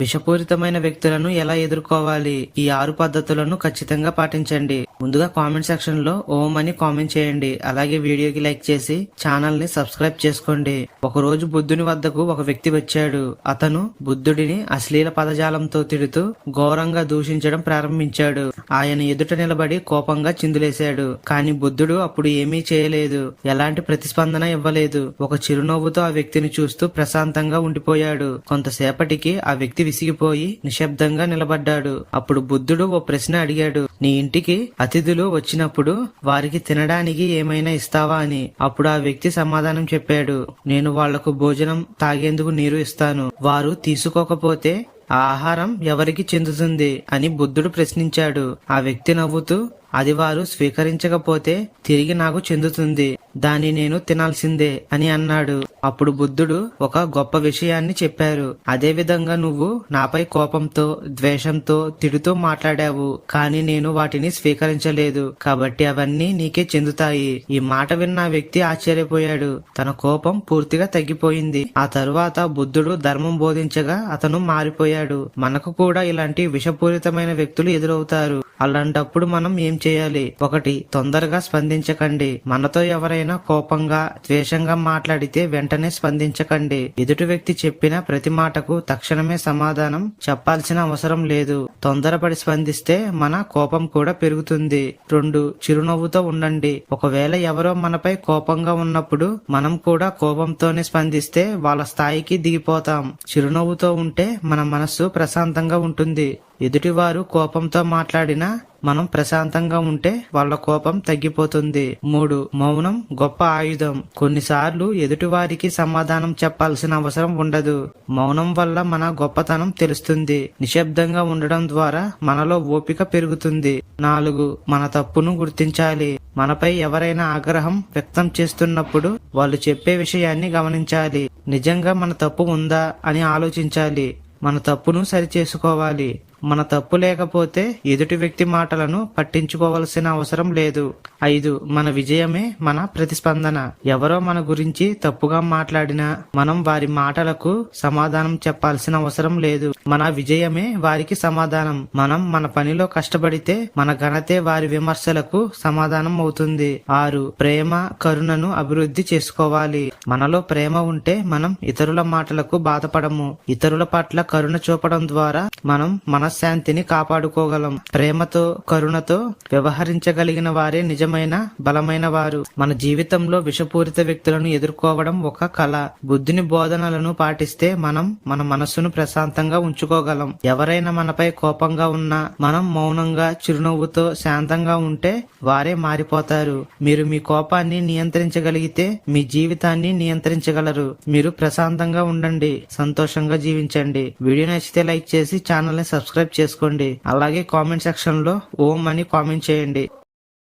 విషపూరితమైన వ్యక్తులను ఎలా ఎదుర్కోవాలి? ఈ ఆరు పద్ధతులను ఖచ్చితంగా పాటించండి. ముందుగా కామెంట్ సెక్షన్లో ఓం అని కామెంట్ చేయండి. అలాగే వీడియోకి లైక్ చేసి ఛానల్ని సబ్స్క్రైబ్ చేసుకోండి. ఒక రోజు బుద్ధుని వద్దకు ఒక వ్యక్తి వచ్చాడు. అతను బుద్ధుడిని అశ్లీల పదజాలంతో తిడుతూ ఘోరంగా దూషించడం ప్రారంభించాడు. ఆయన ఎదుట నిలబడి కోపంగా చిందులేశాడు. కాని బుద్ధుడు అప్పుడు ఏమీ చేయలేదు. ఎలాంటి ప్రతిస్పందన ఇవ్వలేదు. ఒక చిరునవ్వుతో ఆ వ్యక్తిని చూస్తూ ప్రశాంతంగా ఉండిపోయాడు. కొంతసేపటికి ఆ వ్యక్తి విసిగిపోయి నిశ్శబ్దంగా నిలబడ్డాడు. అప్పుడు బుద్ధుడు ఓ ప్రశ్న అడిగాడు. నీ ఇంటికి అతిథులు వచ్చినప్పుడు వారికి తినడానికి ఏమైనా ఇస్తావా అని. అప్పుడు ఆ వ్యక్తి సమాధానం చెప్పాడు. నేను వాళ్ళకు భోజనం తాగేందుకు నీరు ఇస్తాను. వారు తీసుకోకపోతే ఆ ఆహారం ఎవరికి చెందుతుంది అని బుద్ధుడు ప్రశ్నించాడు. ఆ వ్యక్తి నవ్వుతూ అది వారు స్వీకరించకపోతే తిరిగి నాకు చెందుతుంది. దాన్ని నేను తినాల్సిందే అని అన్నాడు. అప్పుడు బుద్ధుడు ఒక గొప్ప విషయాన్ని చెప్పారు. అదే విధంగా నువ్వు నాపై కోపంతో ద్వేషంతో తిడుతూ మాట్లాడావు. కానీ నేను వాటిని స్వీకరించలేదు. కాబట్టి అవన్నీ నీకే చెందుతాయి. ఈ మాట విన్న వ్యక్తి ఆశ్చర్యపోయాడు. తన కోపం పూర్తిగా తగ్గిపోయింది. ఆ తరువాత బుద్ధుడు ధర్మం బోధించగా అతను మారిపోయాడు. మనకు కూడా ఇలాంటి విషపూరితమైన వ్యక్తులు ఎదురవుతారు. అలాంటప్పుడు మనం ఏం చేయాలి. ఒకటి తొందరగా స్పందించకండి. మనతో ఎవరైనా కోపంగా ద్వేషంగా మాట్లాడితే వెంటనే స్పందించకండి. ఎదుటి వ్యక్తి చెప్పిన ప్రతి మాటకు తక్షణమే సమాధానం చెప్పాల్సిన అవసరం లేదు. తొందరపడి స్పందిస్తే మన కోపం కూడా పెరుగుతుంది. రెండు చిరునవ్వుతో ఉండండి. ఒకవేళ ఎవరో మనపై కోపంగా ఉన్నప్పుడు మనం కూడా కోపంతోనే స్పందిస్తే వాళ్ళ స్థాయికి దిగిపోతాం. చిరునవ్వుతో ఉంటే మన మనస్సు ప్రశాంతంగా ఉంటుంది. ఎదుటివారు కోపంతో మాట్లాడినా మనం ప్రశాంతంగా ఉంటే వాళ్ళ కోపం తగ్గిపోతుంది. మూడు మౌనం గొప్ప ఆయుధం. కొన్నిసార్లు ఎదుటివారికి సమాధానం చెప్పాల్సిన అవసరం ఉండదు. మౌనం వల్ల మన గొప్పతనం తెలుస్తుంది. నిశ్శబ్దంగా ఉండడం ద్వారా మనలో ఓపిక పెరుగుతుంది. నాలుగు మన తప్పును గుర్తించాలి. మనపై ఎవరైనా ఆగ్రహం వ్యక్తం చేస్తున్నప్పుడు వాళ్ళు చెప్పే విషయాన్ని గమనించాలి. నిజంగా మన తప్పు ఉందా అని ఆలోచించాలి. మన తప్పును సరిచేసుకోవాలి. మన తప్పు లేకపోతే ఎదుటి వ్యక్తి మాటలను పట్టించుకోవలసిన అవసరం లేదు. ఐదు మన విజయమే మన ప్రతిస్పందన. ఎవరో మన గురించి తప్పుగా మాట్లాడినా మనం వారి మాటలకు సమాధానం చెప్పాల్సిన అవసరం లేదు. మన విజయమే వారికి సమాధానం. మనం మన పనిలో కష్టపడితే మన ఘనతే వారి విమర్శలకు సమాధానం అవుతుంది. ఆరు ప్రేమ కరుణను అభివృద్ధి చేసుకోవాలి. మనలో ప్రేమ ఉంటే మనం ఇతరుల మాటలకు బాధపడము. ఇతరుల పట్ల కరుణ చూపడం ద్వారా మనం మన మనశ్శాంతిని కాపాడుకోగలం. ప్రేమతో కరుణతో వ్యవహరించగలిగిన వారే నిజమైన బలమైన వారు. మన జీవితంలో విషపూరిత వ్యక్తులను ఎదుర్కోవడం ఒక కళ. బుద్ధిని బోధనలను పాటిస్తే మనం మన మనస్సును ప్రశాంతంగా ఉంచుకోగలం. ఎవరైనా మనపై కోపంగా ఉన్నా మనం మౌనంగా చిరునవ్వుతో శాంతంగా ఉంటే వారే మారిపోతారు. మీరు మీ కోపాన్ని నియంత్రించగలిగితే మీ జీవితాన్ని నియంత్రించగలరు. మీరు ప్రశాంతంగా ఉండండి సంతోషంగా జీవించండి. వీడియో నచ్చితే లైక్ చేసి ఛానల్ని సబ్స్క్రైబ్ చేసుకోండి. అలాగే కామెంట్ సెక్షన్లో ఓం అని కామెంట్ చేయండి.